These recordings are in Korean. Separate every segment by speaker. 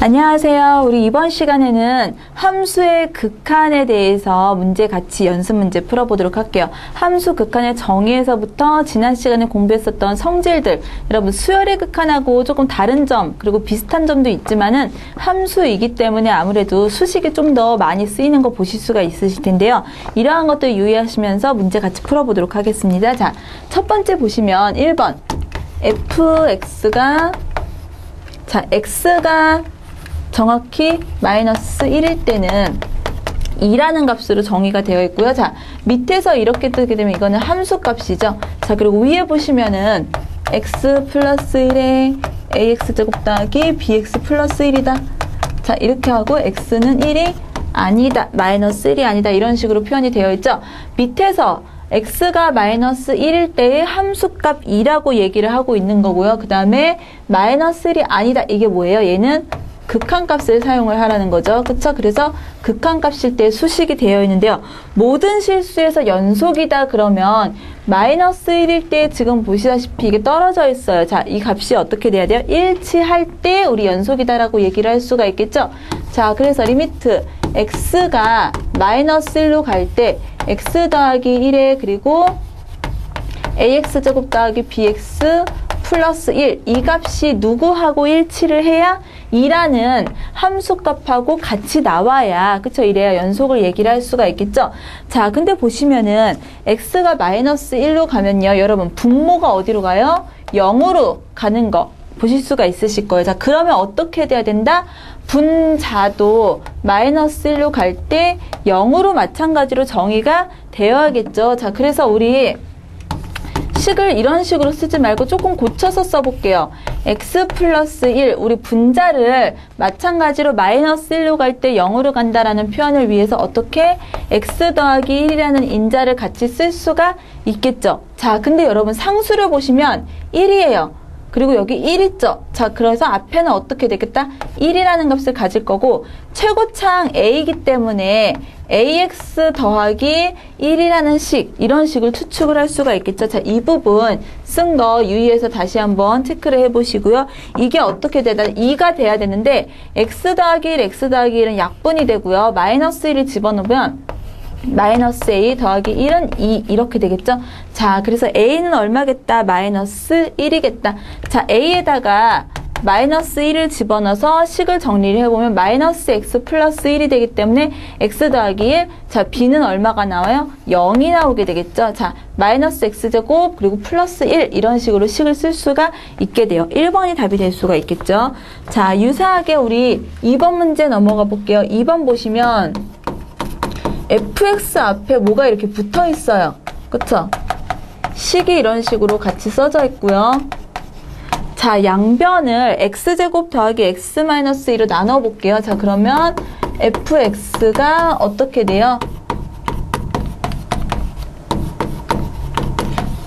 Speaker 1: 안녕하세요. 우리 이번 시간에는 함수의 극한에 대해서 문제 같이 연습 문제 풀어보도록 할게요. 함수 극한의 정의에서부터 지난 시간에 공부했었던 성질들, 여러분 수열의 극한하고 조금 다른 점, 그리고 비슷한 점도 있지만은 함수이기 때문에 아무래도 수식이 좀 더 많이 쓰이는 거 보실 수가 있으실 텐데요. 이러한 것들 유의하시면서 문제 같이 풀어보도록 하겠습니다. 자, 첫 번째 보시면 1번. fx가 자, x가 정확히 마이너스 1일 때는 2라는 값으로 정의가 되어 있고요. 자, 밑에서 이렇게 뜨게 되면 이거는 함수 값이죠. 자, 그리고 위에 보시면은 x 플러스 1에 ax 제곱 더하기 bx 플러스 1이다. 자, 이렇게 하고 x는 1이 아니다. 마이너스 1이 아니다. 이런 식으로 표현이 되어 있죠. 밑에서 x가 마이너스 1일 때의 함수값 2라고 얘기를 하고 있는 거고요. 그 다음에 마이너스 1이 아니다. 이게 뭐예요? 얘는 극한값을 사용을 하라는 거죠. 그쵸? 그래서 극한값일 때 수식이 되어 있는데요. 모든 실수에서 연속이다 그러면 마이너스 1일 때 지금 보시다시피 이게 떨어져 있어요. 자, 이 값이 어떻게 돼야 돼요? 일치할 때 우리 연속이다라고 얘기를 할 수가 있겠죠? 자, 그래서 리미트 x가 마이너스 1로 갈 때 x 더하기 1에 그리고 ax제곱 더하기 bx 플러스 1. 이 값이 누구하고 일치를 해야 2라는 함수값하고 같이 나와야 그쵸? 이래야 연속을 얘기를 할 수가 있겠죠? 자 근데 보시면은 x가 마이너스 1로 가면요. 여러분 분모가 어디로 가요? 0으로 가는 거 보실 수가 있으실 거예요. 자 그러면 어떻게 돼야 된다? 분자도 마이너스 1로 갈 때 0으로 마찬가지로 정의가 되어야겠죠? 자 그래서 우리 식을 이런 식으로 쓰지 말고 조금 고쳐서 써볼게요. x 플러스 1 우리 분자를 마찬가지로 마이너스 1로 갈 때 0으로 간다라는 표현을 위해서 어떻게 x 더하기 1이라는 인자를 같이 쓸 수가 있겠죠. 자 근데 여러분 상수를 보시면 1이에요. 그리고 여기 1 있죠? 자, 그래서 앞에는 어떻게 되겠다? 1이라는 값을 가질 거고 최고창 a이기 때문에 ax 더하기 1이라는 식, 이런 식을 추측을 할 수가 있겠죠? 자, 이 부분 쓴 거 유의해서 다시 한번 체크를 해보시고요. 이게 어떻게 되다? 2가 돼야 되는데 x 더하기 1, x 더하기 1은 약분이 되고요. 마이너스 1을 집어넣으면 마이너스 a 더하기 1은 2 이렇게 되겠죠? 자, 그래서 a는 얼마겠다? 마이너스 1이겠다. 자, a에다가 마이너스 1을 집어넣어서 식을 정리를 해보면 마이너스 x 플러스 1이 되기 때문에 x 더하기 1. 자, b는 얼마가 나와요? 0이 나오게 되겠죠? 자, 마이너스 x제곱 그리고 플러스 1 이런 식으로 식을 쓸 수가 있게 돼요. 1번이 답이 될 수가 있겠죠? 자, 유사하게 우리 2번 문제 넘어가 볼게요. 2번 보시면 fx 앞에 뭐가 이렇게 붙어 있어요. 그쵸? 식이 이런 식으로 같이 써져 있고요. 자, 양변을 x제곱 더하기 x-1로 나눠볼게요. 자, 그러면 fx가 어떻게 돼요?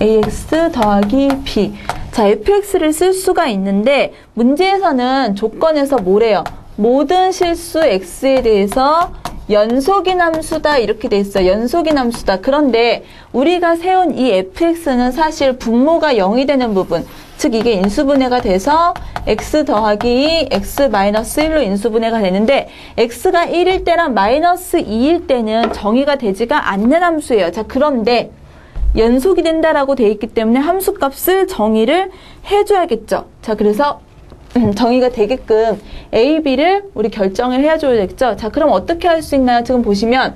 Speaker 1: ax 더하기 b. 자, fx를 쓸 수가 있는데 문제에서는 조건에서 뭐래요? 모든 실수 x에 대해서 연속인 함수다 이렇게 돼 있어요. 연속인 함수다. 그런데 우리가 세운 이 fx는 사실 분모가 0이 되는 부분 즉 이게 인수분해가 돼서 x 더하기 x 마이너스 1로 인수분해가 되는데 x가 1일 때랑 마이너스 2일 때는 정의가 되지가 않는 함수예요. 자 그런데 연속이 된다라고 돼 있기 때문에 함수값을 정의를 해줘야겠죠. 자 그래서 음, 정의가 되게끔 A, B를 우리 결정을 해줘야겠죠. 자, 그럼 어떻게 할 수 있나요? 지금 보시면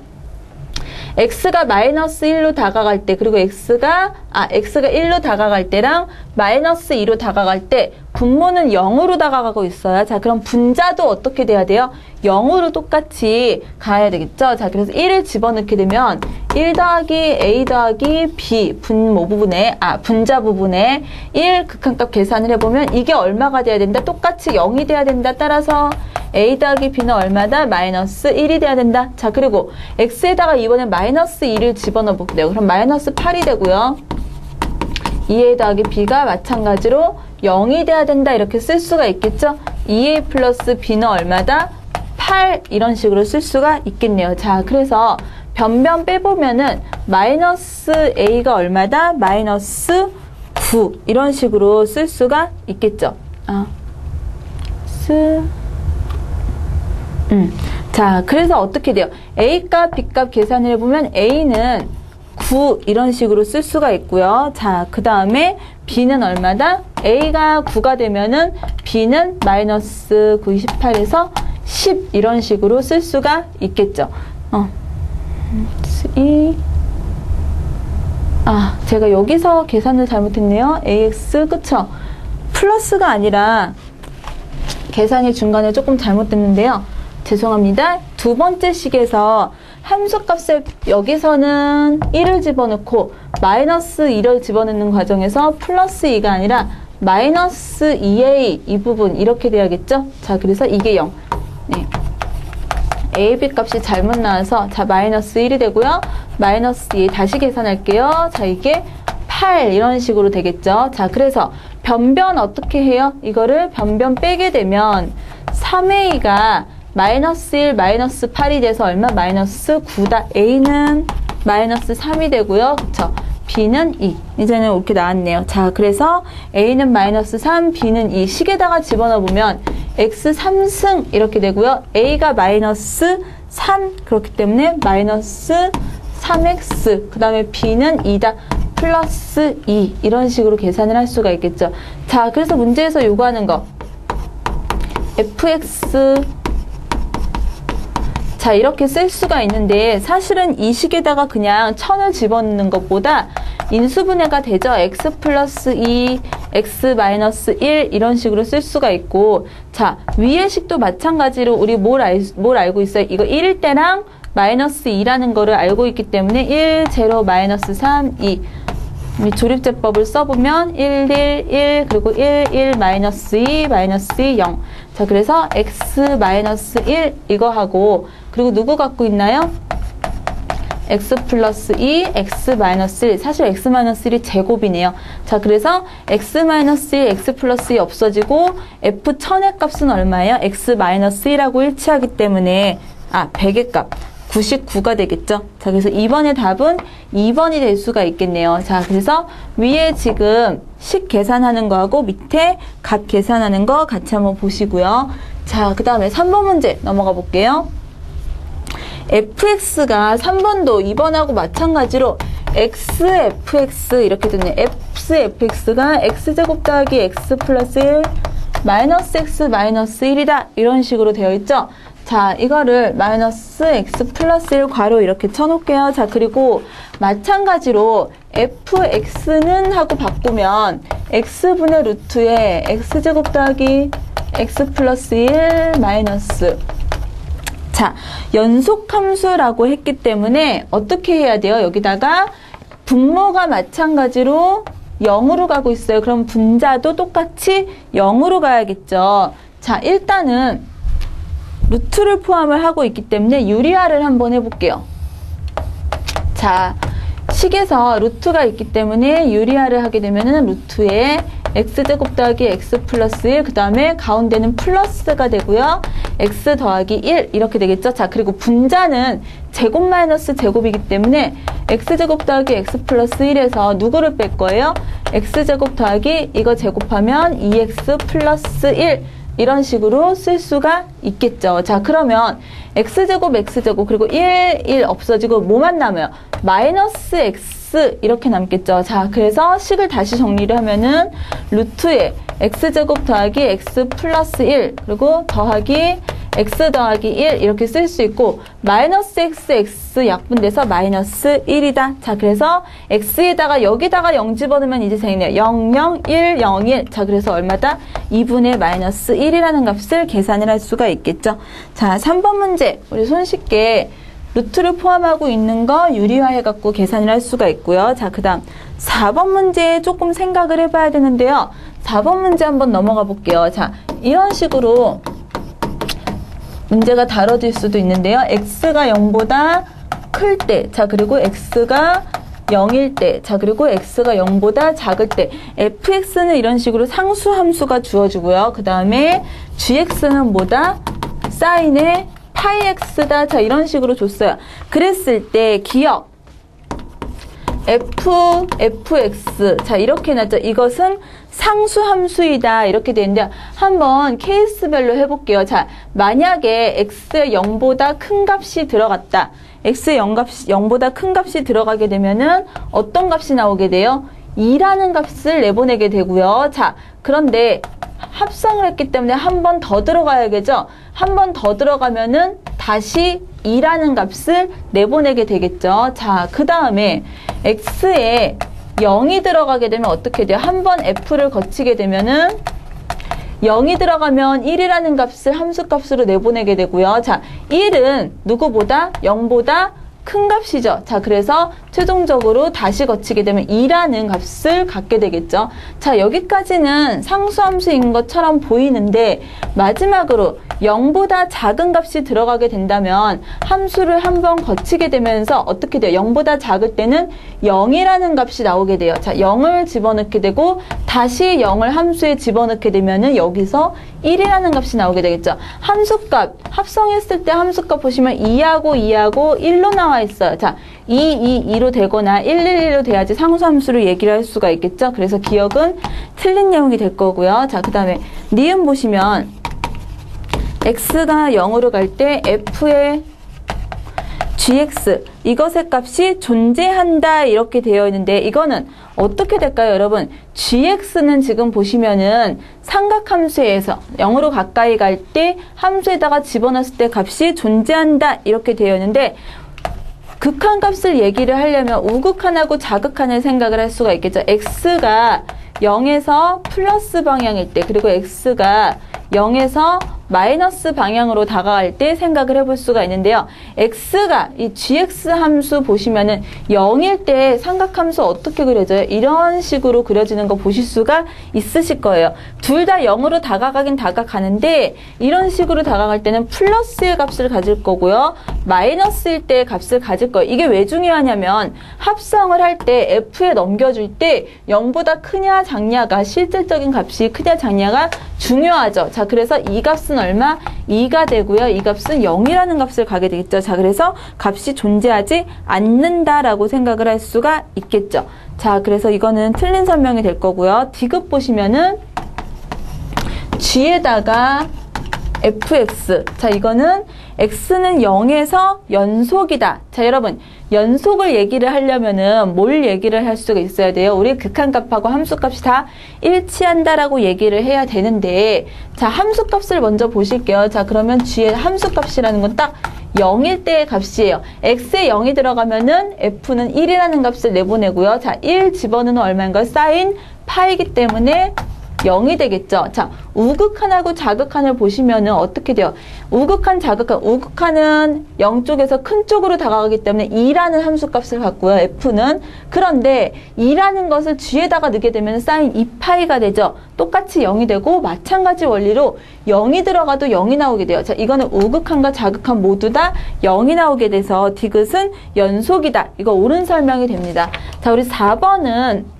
Speaker 1: x가 마이너스 1로 다가갈 때 그리고 x가 아 x가 1로 다가갈 때랑 마이너스 2로 다가갈 때 분모는 0으로 다가가고 있어요. 자 그럼 분자도 어떻게 돼야 돼요? 0으로 똑같이 가야 되겠죠. 자 그래서 1을 집어넣게 되면 1 더하기 a 더하기 b 분모 부분에 아 분자 부분에 1 극한값 계산을 해보면 이게 얼마가 돼야 된다? 똑같이 0이 돼야 된다. 따라서 a 더하기 b는 얼마다? 마이너스 1이 돼야 된다. 자 그리고 x에다가 이번엔 마이너스 2를 집어넣어 볼게요. 그럼 마이너스 8이 되고요. 2a 더하기 b가 마찬가지로 0이 돼야 된다 이렇게 쓸 수가 있겠죠? 2a 플러스 b는 얼마다? 8 이런 식으로 쓸 수가 있겠네요. 자, 그래서 변변 빼보면은 마이너스 a가 얼마다? 마이너스 9 이런 식으로 쓸 수가 있겠죠. 아, 스 음. 자, 그래서 어떻게 돼요? A값, B값 계산을 해보면 A는 9 이런 식으로 쓸 수가 있고요. 자, 그 다음에 B는 얼마다? A가 9가 되면은 B는 마이너스 98에서 10 이런 식으로 쓸 수가 있겠죠. 어. 2 아, 제가 여기서 계산을 잘못했네요. AX, 그쵸? 플러스가 아니라 계산이 중간에 조금 잘못됐는데요. 죄송합니다. 두 번째 식에서 함수값을 여기서는 1을 집어넣고 마이너스 2를 집어넣는 과정에서 플러스 2가 아니라 마이너스 2a 이 부분 이렇게 돼야겠죠? 자, 그래서 이게 0. 네. a, b 값이 잘못 나와서 자, 마이너스 1이 되고요. 마이너스 2 다시 계산할게요. 자, 이게 8 이런 식으로 되겠죠. 자, 그래서 변변 어떻게 해요? 이거를 변변 빼게 되면 3a가 마이너스 1, 마이너스 8이 돼서 얼마? 마이너스 9다. A는 마이너스 3이 되고요. 그쵸? B는 2. 이제는 이렇게 나왔네요. 자, 그래서 A는 마이너스 3, B는 2. 식에다가 집어넣어보면 X 3승 이렇게 되고요. A가 마이너스 3 그렇기 때문에 마이너스 3X 그 다음에 B는 2다. 플러스 2 이런 식으로 계산을 할 수가 있겠죠. 자, 그래서 문제에서 요구하는 거 fx 자 이렇게 쓸 수가 있는데 사실은 이 식에다가 그냥 천을 집어넣는 것보다 인수분해가 되죠. x 플러스 2, x 마이너스 1 이런 식으로 쓸 수가 있고 자 위의 식도 마찬가지로 우리 뭘, 알, 뭘 알고 있어요? 이거 1일 때랑 마이너스 2라는 거를 알고 있기 때문에 1, 0, 마이너스 3, 2 조립제법을 써보면 1, 1, 1 그리고 1, 1 마이너스 2 마이너스 2 0. 자 그래서 x 마이너스 1 이거 하고 그리고 누구 갖고 있나요? x 플러스 2, x 마이너스 1. 사실 x 마이너스 1이 제곱이네요. 자, 그래서 x 마이너스 1, x 플러스 2 없어지고 f 천의 값은 얼마예요? x 마이너스 1하고 일치하기 때문에 아, 100의 값. 99가 되겠죠. 자, 그래서 2번의 답은 2번이 될 수가 있겠네요. 자, 그래서 위에 지금 식 계산하는 거하고 밑에 값 계산하는 거 같이 한번 보시고요. 자, 그 다음에 3번 문제 넘어가 볼게요. fx가 3번도 2번하고 마찬가지로 xfx 이렇게 됐네. xfx가 x제곱 더하기 x 플러스 1 마이너스 x 마이너스 1이다. 이런 식으로 되어 있죠. 자, 이거를 마이너스 x 플러스 1 괄호 이렇게 쳐놓을게요. 자, 그리고 마찬가지로 fx는 하고 바꾸면 x분의 루트에 x제곱 더하기 x 플러스 1 마이너스 자, 연속함수라고 했기 때문에 어떻게 해야 돼요? 여기다가 분모가 마찬가지로 0으로 가고 있어요. 그럼 분자도 똑같이 0으로 가야겠죠. 자, 일단은 루트를 포함을 하고 있기 때문에 유리화를 한번 해볼게요. 자, 식에서 루트가 있기 때문에 유리화를 하게 되면은 루트에 x제곱 더하기 x 플러스 1, 그 다음에 가운데는 플러스가 되고요. x 더하기 1 이렇게 되겠죠. 자, 그리고 분자는 제곱 마이너스 제곱이기 때문에 x제곱 더하기 x 플러스 1에서 누구를 뺄 거예요? x제곱 더하기 이거 제곱하면 2x 플러스 1 이런 식으로 쓸 수가 있겠죠. 자, 그러면 x제곱, x제곱, 그리고 1, 1 없어지고 뭐만 남아요? 마이너스 x 이렇게 남겠죠. 자, 그래서 식을 다시 정리를 하면은 루트에 x제곱 더하기 x 플러스 1 그리고 더하기 x 더하기 1 이렇게 쓸 수 있고 마이너스 x x 약분돼서 마이너스 1이다. 자 그래서 x에다가 여기다가 0 집어넣으면 이제 생기네요. 0, 0, 1, 0, 1. 자 그래서 얼마다? 2분의 마이너스 1이라는 값을 계산을 할 수가 있겠죠. 자 3번 문제 우리 손쉽게 루트를 포함하고 있는 거 유리화해 갖고 계산을 할 수가 있고요. 자, 그 다음 4번 문제 조금 생각을 해 봐야 되는데요. 4번 문제 한번 넘어가 볼게요. 자, 이런 식으로 문제가 다뤄질 수도 있는데요. x가 0보다 클 때, 자 그리고 x가 0일 때, 자 그리고 x가 0보다 작을 때 fx는 이런 식으로 상수 함수가 주어지고요. 그 다음에 gx는 뭐다? 사인의 파이 x다. 자 이런 식으로 줬어요. 그랬을 때 기억 f, fx 자 이렇게 해놨죠. 이것은 상수 함수이다 이렇게 되는데 한번 케이스별로 해볼게요. 자, 만약에 x 0보다 큰 값이 들어갔다. x 0값, 0보다 큰 값이 들어가게 되면은 어떤 값이 나오게 돼요? 2라는 값을 내보내게 되고요. 자, 그런데 합성을 했기 때문에 한 번 더 들어가야겠죠? 한 번 더 들어가면은 다시 2라는 값을 내보내게 되겠죠? 자, 그 다음에 x에 0이 들어가게 되면 어떻게 돼요? 한 번 f를 거치게 되면은 0이 들어가면 1이라는 값을 함수값으로 내보내게 되고요. 자, 1은 누구보다 0보다 큰 값이죠. 자, 그래서 최종적으로 다시 거치게 되면 2라는 값을 갖게 되겠죠. 자, 여기까지는 상수함수인 것처럼 보이는데 마지막으로 0보다 작은 값이 들어가게 된다면 함수를 한번 거치게 되면서 어떻게 돼요? 0보다 작을 때는 0이라는 값이 나오게 돼요. 자, 0을 집어넣게 되고 다시 0을 함수에 집어넣게 되면은 여기서 1이라는 값이 나오게 되겠죠. 함수값, 합성했을 때 함수값 보시면 2하고 2하고 1로 나와 있어요. 자, 2, 2, 2로 되거나 1, 1, 1로 돼야지 상수함수를 얘기를 할 수가 있겠죠. 그래서 기억은 틀린 내용이 될 거고요. 자, 그 다음에 니은 보시면 x가 0으로 갈 때 f의 gx 이것의 값이 존재한다 이렇게 되어 있는데 이거는 어떻게 될까요 여러분? Gx는 지금 보시면은 삼각함수에서 0으로 가까이 갈 때 함수에다가 집어넣었을 때 값이 존재한다 이렇게 되어 있는데 극한값을 얘기를 하려면 우극한하고 자극한을 생각을 할 수가 있겠죠. X가 0에서 플러스 방향일 때 그리고 x가 0에서 마이너스 방향으로 다가갈 때 생각을 해볼 수가 있는데요. x가 이 gx 함수 보시면은 0일 때 삼각함수 어떻게 그려져요? 이런 식으로 그려지는 거 보실 수가 있으실 거예요. 둘 다 0으로 다가가긴 다가가는데 이런 식으로 다가갈 때는 플러스의 값을 가질 거고요. 마이너스일 때 값을 가질 거예요. 이게 왜 중요하냐면 합성을 할 때 f에 넘겨줄 때 0보다 크냐 작냐가 실질적인 값이 크냐 작냐가 중요하죠. 자, 그래서 이 값은 얼마? 2가 되고요. 이 값은 0이라는 값을 가게 되겠죠. 자, 그래서 값이 존재하지 않는다라고 생각을 할 수가 있겠죠. 자, 그래서 이거는 틀린 설명이 될 거고요. 디귿 보시면은 g에다가 fx. 자, 이거는 x는 0에서 연속이다. 자, 여러분. 연속을 얘기를 하려면은 뭘 얘기를 할 수가 있어야 돼요? 우리 극한값하고 함수값이 다 일치한다라고 얘기를 해야 되는데 자, 함수값을 먼저 보실게요. 자, 그러면 g의 함수값이라는 건 딱 0일 때의 값이에요. x에 0이 들어가면은 f는 1이라는 값을 내보내고요. 자, 1 집어넣으면 얼마인가요? 사인 파이기 때문에 0이 되겠죠. 자, 우극한하고 자극한을 보시면은 어떻게 돼요? 우극한, 자극한. 우극한은 0 쪽에서 큰 쪽으로 다가가기 때문에 2라는 함수 값을 갖고요. F는. 그런데 2라는 것을 G에다가 넣게 되면 사인 2파이가 되죠. 똑같이 0이 되고 마찬가지 원리로 0이 들어가도 0이 나오게 돼요. 자, 이거는 우극한과 자극한 모두 다 0이 나오게 돼서 디귿은 연속이다. 이거 옳은 설명이 됩니다. 자, 우리 4번은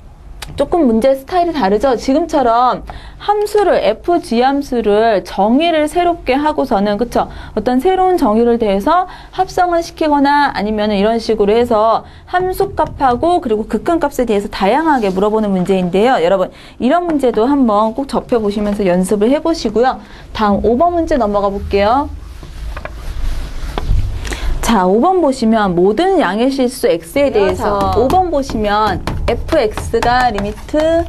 Speaker 1: 조금 문제 스타일이 다르죠? 지금처럼 함수를, fg 함수를 정의를 새롭게 하고서는, 그쵸? 어떤 새로운 정의를 대해서 합성을 시키거나 아니면 이런 식으로 해서 함수 값하고 그리고 극한값에 대해서 다양하게 물어보는 문제인데요. 여러분, 이런 문제도 한번 꼭 접해 보시면서 연습을 해 보시고요. 다음 5번 문제 넘어가 볼게요. 자, 5번 보시면 모든 양의 실수 x에 대해서 5번 보시면 fx가 리미트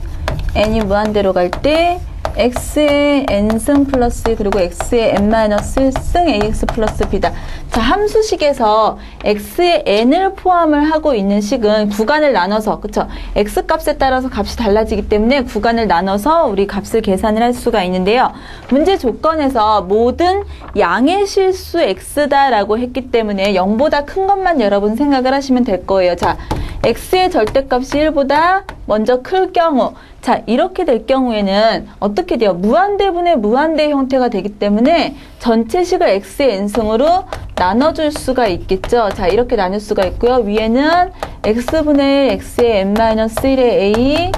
Speaker 1: n이 무한대로 갈 때 x의 n승 플러스 그리고 x의 n 마이너스 승 ax 플러스 b다. 자, 함수식에서 x의 n을 포함을 하고 있는 식은 구간을 나눠서 그쵸? x 값에 따라서 값이 달라지기 때문에 구간을 나눠서 우리 값을 계산을 할 수가 있는데요. 문제 조건에서 모든 양의 실수 x다라고 했기 때문에 0보다 큰 것만 여러분 생각을 하시면 될 거예요. 자, x의 절대값이 1보다 먼저 클 경우 자 이렇게 될 경우에는 어떻게 돼요? 무한대분의 무한대 형태가 되기 때문에 전체 식을 x의 n승으로 나눠줄 수가 있겠죠. 자 이렇게 나눌 수가 있고요. 위에는 x분의 x의 n-1의 a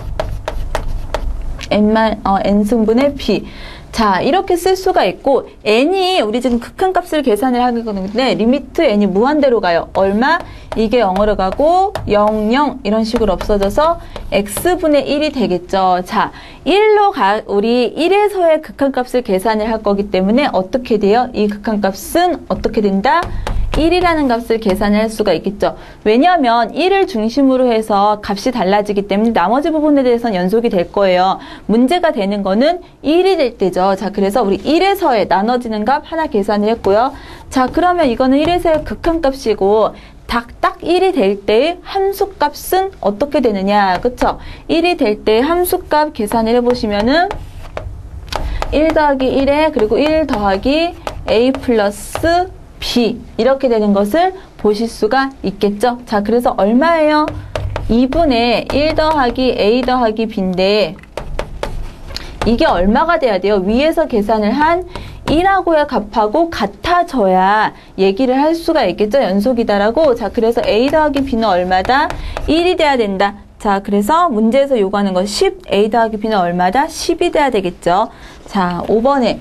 Speaker 1: n, 어, n승분의 b 자, 이렇게 쓸 수가 있고 n이 우리 지금 극한값을 계산을 하는 건데 리미트 n이 무한대로 가요. 얼마? 이게 0으로 가고 0, 0 이런 식으로 없어져서 x분의 1이 되겠죠. 자, 1로 가 우리 1에서의 극한값을 계산을 할 거기 때문에 어떻게 돼요? 이 극한값은 어떻게 된다? 1이라는 값을 계산할 수가 있겠죠. 왜냐하면 1을 중심으로 해서 값이 달라지기 때문에 나머지 부분에 대해서는 연속이 될 거예요. 문제가 되는 거는 1이 될 때죠. 자, 그래서 우리 1에서의 나눠지는 값 하나 계산을 했고요. 자, 그러면 이거는 1에서의 극한값이고 딱, 딱 1이 될 때의 함수값은 어떻게 되느냐. 그쵸? 1이 될 때의 함수값 계산을 해보시면은 1 더하기 1에 그리고 1 더하기 a 플러스 b 이렇게 되는 것을 보실 수가 있겠죠. 자, 그래서 얼마예요? 2분의 1 더하기 a 더하기 b인데 이게 얼마가 돼야 돼요? 위에서 계산을 한 1하고의 값하고 같아져야 얘기를 할 수가 있겠죠. 연속이다라고. 자, 그래서 a 더하기 b는 얼마다? 1이 돼야 된다. 자, 그래서 문제에서 요구하는 건 10, a 더하기 b는 얼마다? 10이 돼야 되겠죠. 자, 5번에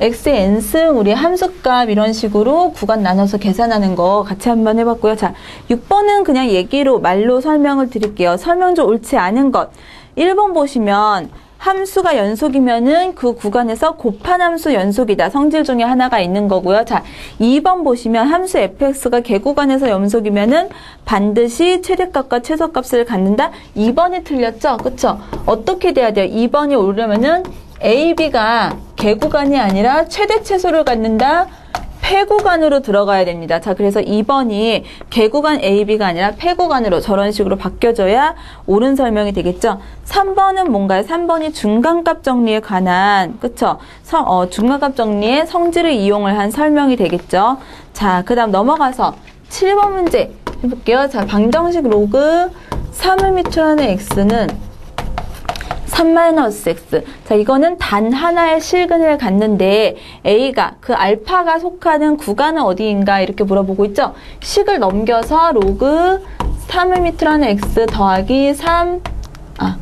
Speaker 1: x의 n승 우리 함수값 이런 식으로 구간 나눠서 계산하는 거 같이 한번 해봤고요. 자, 6번은 그냥 얘기로 말로 설명을 드릴게요. 설명 좀 옳지 않은 것. 1번 보시면 함수가 연속이면은 그 구간에서 곱한 함수 연속이다. 성질 중에 하나가 있는 거고요. 자, 2번 보시면 함수 fx가 개구간에서 연속이면은 반드시 최대값과 최소값을 갖는다. 2번이 틀렸죠? 그쵸? 어떻게 돼야 돼요? 2번이 오려면은 A, B가 개구간이 아니라 최대 최소를 갖는다. 폐구간으로 들어가야 됩니다. 자, 그래서 2번이 개구간 A, B가 아니라 폐구간으로 저런 식으로 바뀌어져야 옳은 설명이 되겠죠. 3번은 뭔가요? 3번이 중간값 정리에 관한, 그쵸? 성, 어, 중간값 정리에 성질을 이용을 한 설명이 되겠죠. 자, 그 다음 넘어가서 7번 문제 해볼게요. 자, 방정식 로그 3을 미출하는 x는 3-x. 자, 이거는 단 하나의 실근을 갖는데 A가 그 알파가 속하는 구간은 어디인가 이렇게 물어보고 있죠. 식을 넘겨서 로그 3을 밑으로 하는 x 더하기 3 아,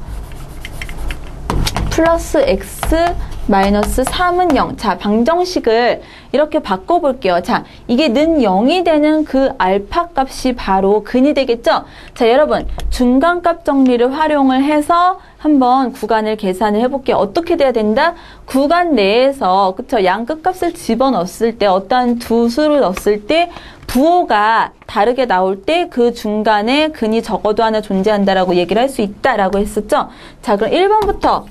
Speaker 1: 플러스 x 마이너스 3은 0. 자, 방정식을 이렇게 바꿔볼게요. 자, 이게 는 0이 되는 그 알파 값이 바로 근이 되겠죠? 자, 여러분, 중간값 정리를 활용을 해서 한번 구간을 계산을 해볼게요. 어떻게 돼야 된다? 구간 내에서, 그쵸? 양 끝값을 집어넣었을 때, 어떠한 두 수를 넣었을 때, 부호가 다르게 나올 때 그 중간에 근이 적어도 하나 존재한다라고 얘기를 할 수 있다라고 했었죠? 자, 그럼 1번부터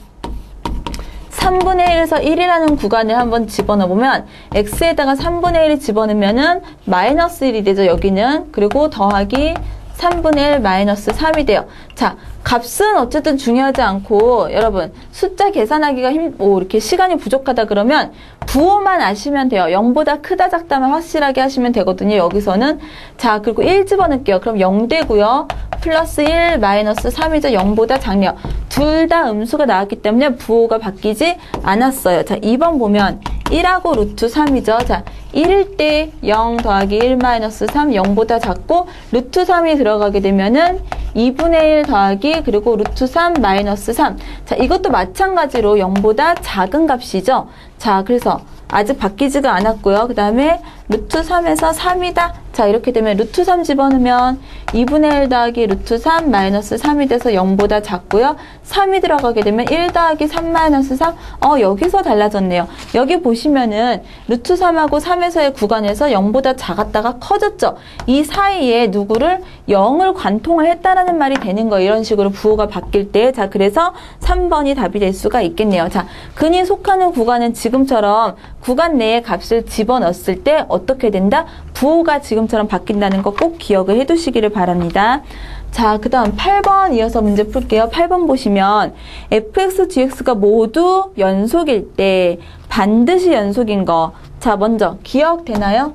Speaker 1: 3분의 1에서 1이라는 구간을 한번 집어넣으면 x에다가 3분의 1을 집어넣으면은 마이너스 1이 되죠, 여기는. 그리고 더하기 3분의 1 마이너스 3이 돼요. 자, 값은 어쨌든 중요하지 않고 여러분 숫자 계산하기가 힘, 뭐 이렇게 시간이 부족하다 그러면 부호만 아시면 돼요. 0보다 크다 작다만 확실하게 하시면 되거든요. 여기서는 자 그리고 1 집어넣을게요. 그럼 0 되고요. 플러스 1 마이너스 3이죠. 0보다 작네요. 둘 다 음수가 나왔기 때문에 부호가 바뀌지 않았어요. 자 2번 보면 1하고 루트 3이죠. 자 1일 때 0 더하기 1 마이너스 3 0보다 작고 루트 3이 들어가게 되면은 2분의 1 더하기 그리고 루트 3 마이너스 3. 자, 이것도 마찬가지로 0보다 작은 값이죠. 자, 그래서 아직 바뀌지가 않았고요. 그 다음에 루트 3에서 3이다. 자 이렇게 되면 루트 3 집어넣으면 2분의 1 더하기 루트 3 마이너스 3이 돼서 0보다 작고요. 3이 들어가게 되면 1 더하기 3 마이너스 3. 어 여기서 달라졌네요. 여기 보시면은 루트 3하고 3에서의 구간에서 0보다 작았다가 커졌죠. 이 사이에 누구를 0을 관통을 했다라는 말이 되는 거예요. 이런 식으로 부호가 바뀔 때. 자 그래서 3번이 답이 될 수가 있겠네요. 자 근이 속하는 구간은 지금 처럼 구간 내에 값을 집어넣었을 때 어떻게 된다? 부호가 지금처럼 바뀐다는 거 꼭 기억을 해두시기를 바랍니다. 자, 그 다음 8번 이어서 문제 풀게요. 8번 보시면 fx, gx가 모두 연속일 때 반드시 연속인 거. 자, 먼저 기억되나요?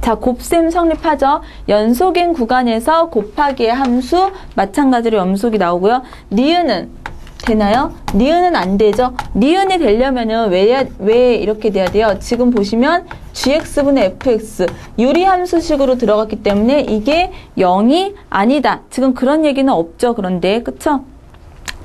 Speaker 1: 자, 곱셈 성립하죠. 연속인 구간에서 곱하기의 함수 마찬가지로 연속이 나오고요. 니은은 되나요? 니은은 안 되죠? 니은이 되려면은 왜, 왜 이렇게 돼야 돼요? 지금 보시면 gx분의 fx 유리함수식으로 들어갔기 때문에 이게 0이 아니다. 지금 그런 얘기는 없죠. 그런데 그쵸?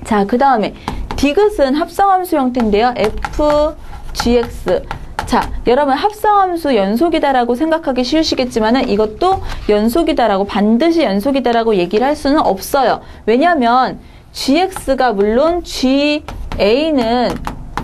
Speaker 1: 자, 그 다음에 디귿은 합성함수 형태인데요. f, gx. 자, 여러분 합성함수 연속이다라고 생각하기 쉬우시겠지만은 이것도 연속이다라고 반드시 연속이다라고 얘기를 할 수는 없어요. 왜냐하면 gx가 물론 ga는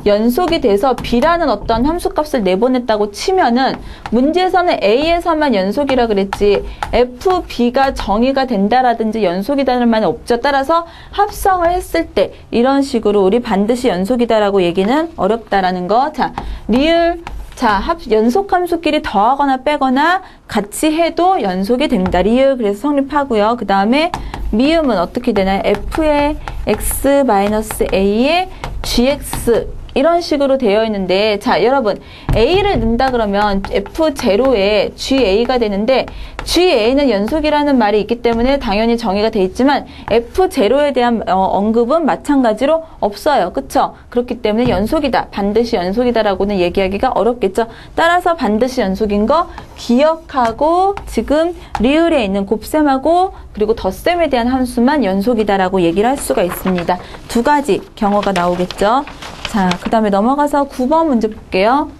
Speaker 1: 연속이 돼서 b라는 어떤 함수값을 내보냈다고 치면은 문제에서는 a에서만 연속이라 그랬지 fb가 정의가 된다라든지 연속이다는 말은 없죠. 따라서 합성을 했을 때 이런 식으로 우리 반드시 연속이다라고 얘기는 어렵다라는 거. 자, 리을 자, 합, 연속 함수끼리 더하거나 빼거나 같이 해도 연속이 됩니다. 리을 그래서 성립하고요. 그 다음에 미음은 어떻게 되나요? f의 x-a의 gx 이런 식으로 되어 있는데 자 여러분 A를 넣는다 그러면 F0에 GA가 되는데 GA는 연속이라는 말이 있기 때문에 당연히 정의가 돼 있지만 F0에 대한 어, 언급은 마찬가지로 없어요. 그쵸? 그렇기 때문에 연속이다. 반드시 연속이다라고는 얘기하기가 어렵겠죠. 따라서 반드시 연속인 거 기억하고 지금 리을에 있는 곱셈하고 그리고 덧셈에 대한 함수만 연속이다라고 얘기를 할 수가 있습니다. 두 가지 경어가 나오겠죠. 자, 그 다음에 넘어가서 9번 문제 볼게요.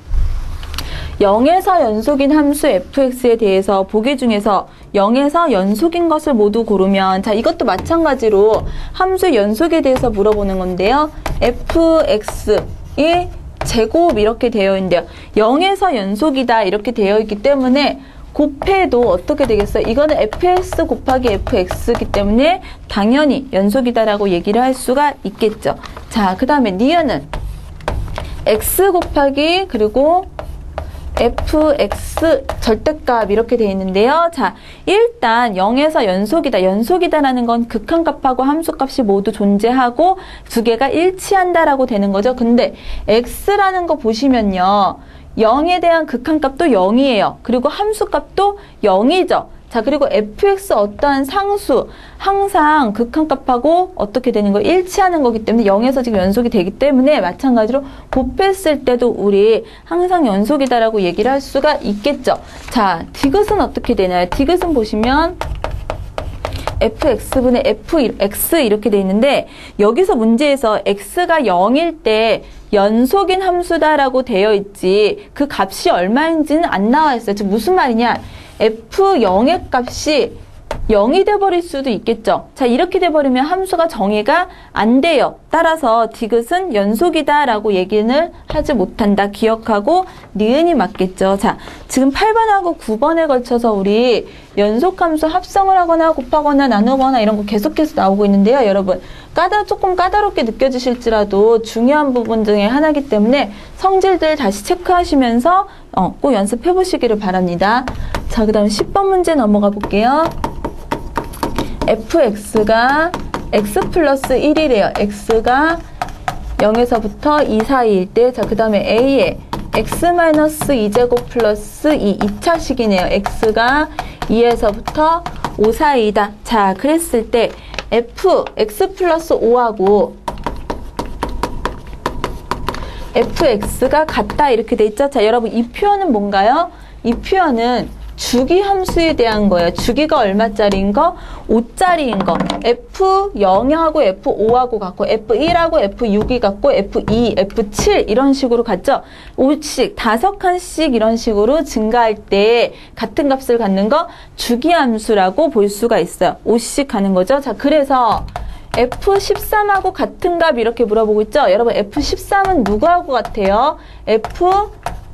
Speaker 1: 0에서 연속인 함수 fx에 대해서 보기 중에서 0에서 연속인 것을 모두 고르면 자 이것도 마찬가지로 함수 연속에 대해서 물어보는 건데요. fx의 제곱 이렇게 되어 있는데요. 0에서 연속이다 이렇게 되어 있기 때문에 곱해도 어떻게 되겠어요? 이거는 fx 곱하기 fx이기 때문에 당연히 연속이다라고 얘기를 할 수가 있겠죠. 자, 그 다음에 니은은 x 곱하기 그리고 fx 절대값 이렇게 되어 있는데요. 자, 일단 0에서 연속이다. 연속이다라는 건 극한값하고 함수값이 모두 존재하고 두 개가 일치한다라고 되는 거죠. 근데 x라는 거 보시면요. 0에 대한 극한값도 0이에요. 그리고 함수값도 0이죠. 자, 그리고 fx 어떠한 상수 항상 극한값하고 어떻게 되는 거 일치하는 거기 때문에 0에서 지금 연속이 되기 때문에 마찬가지로 곱했을 때도 우리 항상 연속이다라고 얘기를 할 수가 있겠죠. 자, 디귿은 어떻게 되나요? 디귿은 보시면 fx분의 fx 이렇게 돼 있는데 여기서 문제에서 x가 0일 때 연속인 함수다라고 되어 있지 그 값이 얼마인지는 안 나와 있어요. 즉 무슨 말이냐? F0의 값이 0이 돼버릴 수도 있겠죠. 자, 이렇게 돼버리면 함수가 정의가 안 돼요. 따라서 디귿은 연속이다 라고 얘기는 하지 못한다. 기억하고 니은이 맞겠죠. 자, 지금 8번하고 9번에 걸쳐서 우리 연속함수 합성을 하거나 곱하거나 나누거나 이런 거 계속해서 나오고 있는데요. 여러분, 까다, 조금 까다롭게 느껴지실지라도 중요한 부분 중에 하나이기 때문에 성질들 다시 체크하시면서 어, 꼭 연습해 보시기를 바랍니다. 자, 그 다음 10번 문제 넘어가 볼게요. fx가 x 플러스 1이래요. x가 0에서부터 2 사이일 때, 자, 그 다음에 a에 x 마이너스 2제곱 플러스 2, 2차식이네요. x가 2에서부터 5 사이다. 자, 그랬을 때 f, x 플러스 5하고 fx가 같다 이렇게 돼 있죠. 자, 여러분 이 표현은 뭔가요? 이 표현은 주기 함수에 대한 거예요. 주기가 얼마짜리인 거? 5짜리인 거. F0하고 F5하고 같고 F1하고 F6이 같고 F2, F7 이런 식으로 같죠? 5씩, 다섯 칸씩 이런 식으로 증가할 때 같은 값을 갖는 거 주기 함수라고 볼 수가 있어요. 5씩 가는 거죠. 자, 그래서 F13하고 같은 값 이렇게 물어보고 있죠? 여러분 F13은 누구하고 같아요? F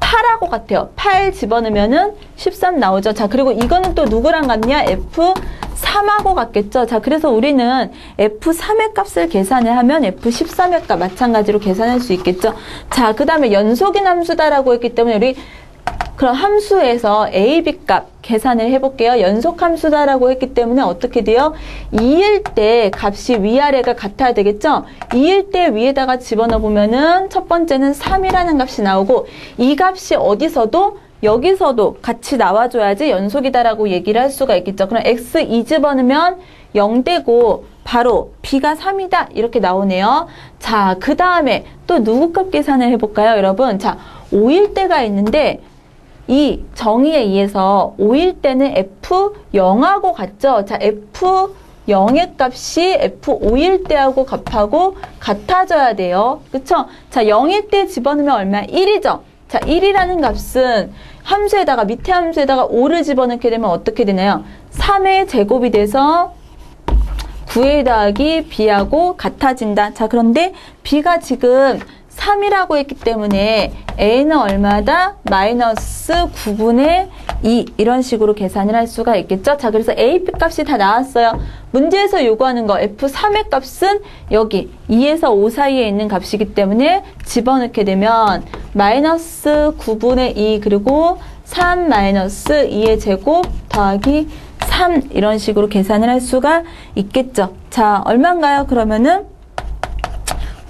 Speaker 1: 8하고 같아요. 8 집어넣으면은 13 나오죠. 자, 그리고 이거는 또 누구랑 같냐? F3하고 같겠죠. 자, 그래서 우리는 F3의 값을 계산을 하면 F13의 값 마찬가지로 계산할 수 있겠죠. 자, 그 다음에 연속인 함수다라고 했기 때문에 우리 그럼 함수에서 a, b 값 계산을 해볼게요. 연속 함수다라고 했기 때문에 어떻게 돼요? 2일 때 값이 위아래가 같아야 되겠죠? 2일 때 위에다가 집어넣어 보면은 첫 번째는 3이라는 값이 나오고 이 값이 어디서도 여기서도 같이 나와줘야지 연속이다라고 얘기를 할 수가 있겠죠. 그럼 x 2 집어넣으면 0되고 바로 b가 3이다 이렇게 나오네요. 자, 그 다음에 또 누구 값 계산을 해볼까요, 여러분? 자, 5일 때가 있는데 이 정의에 의해서 5일 때는 F0하고 같죠? 자, F 0의 값이 F5일 때하고 값하고 같아져야 돼요. 그쵸? 자, 0일 때 집어넣으면 얼마야? 1이죠? 자, 1이라는 값은 함수에다가, 밑에 함수에다가 5를 집어넣게 되면 어떻게 되나요? 3의 제곱이 돼서 9의 더하기 b하고 같아진다. 자, 그런데 b가 지금 3이라고 했기 때문에 a는 얼마다? 마이너스 9분의 2 이런 식으로 계산을 할 수가 있겠죠. 자, 그래서 a, b 값이 다 나왔어요. 문제에서 요구하는 거 f3의 값은 여기 2에서 5 사이에 있는 값이기 때문에 집어넣게 되면 마이너스 9분의 2 그리고 3 마이너스 2의 제곱 더하기 3 이런 식으로 계산을 할 수가 있겠죠. 자, 얼마인가요? 그러면은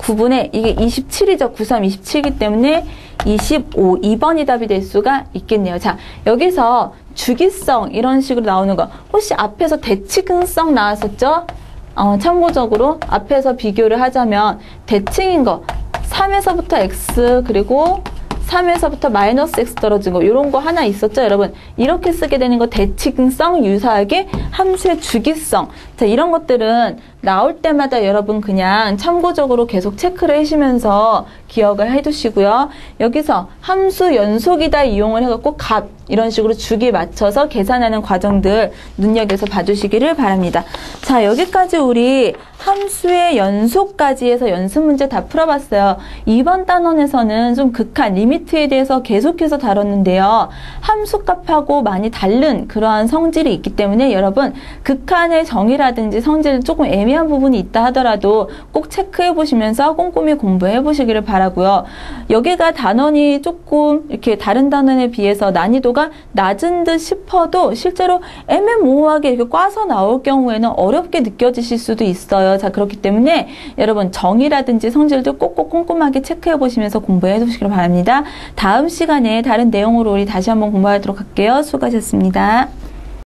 Speaker 1: 9분의 이게 27이죠. 93 27이기 때문에 25 2번이 답이 될 수가 있겠네요. 자, 여기서 주기성 이런 식으로 나오는 거 혹시 앞에서 대칭성 나왔었죠? 어, 참고적으로 앞에서 비교를 하자면 대칭인 거 3에서부터 x 그리고 3에서부터 마이너스 x 떨어진 거 이런 거 하나 있었죠 여러분 이렇게 쓰게 되는 거 대칭성 유사하게 함수의 주기성 자 이런 것들은 나올 때마다 여러분 그냥 참고적으로 계속 체크를 하시면서 기억을 해두시고요 여기서 함수 연속이다 이용을 해갖고 값 이런 식으로 주기 맞춰서 계산하는 과정들 눈여겨서 봐주시기를 바랍니다 자 여기까지 우리 함수의 연속까지 해서 연습 문제 다 풀어봤어요. 이번 단원에서는 좀 극한 리미트에 대해서 계속해서 다뤘는데요. 함수 값하고 많이 다른 그러한 성질이 있기 때문에 여러분 극한의 정의라든지 성질 조금 애매 한 부분이 있다 하더라도 꼭 체크해 보시면서 꼼꼼히 공부해 보시기를 바라고요. 여기가 단원이 조금 이렇게 다른 단원에 비해서 난이도가 낮은 듯 싶어도 실제로 애매모호하게 이렇게 꽈서 나올 경우에는 어렵게 느껴지실 수도 있어요. 자, 그렇기 때문에 여러분 정의라든지 성질도 꼭꼭 꼼꼼하게 체크해 보시면서 공부해 주시길 바랍니다. 다음 시간에 다른 내용으로 우리 다시 한번 공부하도록 할게요. 수고하셨습니다.